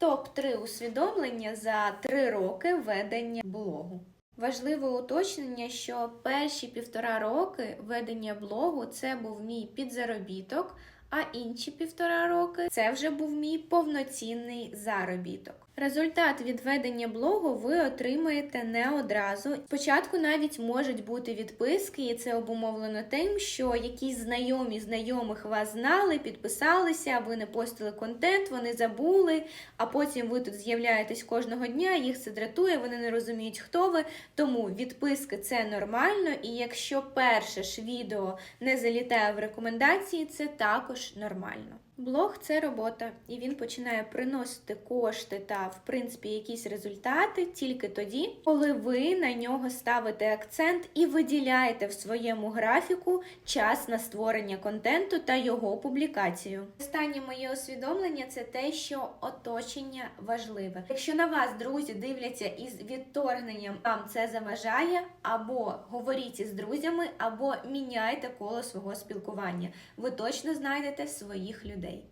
Топ-3 усвідомлення за 3 роки ведення блогу. Важливе уточнення, що перші півтора роки ведення блогу це був мій підзаробіток, а інші півтора роки це вже був мій повноцінний заробіток. Результат від ведення блогу ви отримаєте не одразу. Спочатку навіть можуть бути відписки, і це обумовлено тим, що якісь знайомі знайомих вас знали, підписалися, ви не постили контент, вони забули, а потім ви тут з'являєтесь кожного дня, їх це дратує, вони не розуміють, хто ви. Тому відписки це нормально, і якщо перше ж відео не залітає в рекомендації, це також нормально. Блог це робота, і він починає приносити кошти та, в принципі, якісь результати тільки тоді, коли ви на нього ставите акцент і виділяєте в своєму графіку час на створення контенту та його публікацію. Останнє моє усвідомлення це те, що оточення важливе. Якщо на вас друзі дивляться із відторгненням, вам це заважає, або говоріть із друзями, або міняйте коло свого спілкування. Ви точно знайдете своїх людей. இல்லை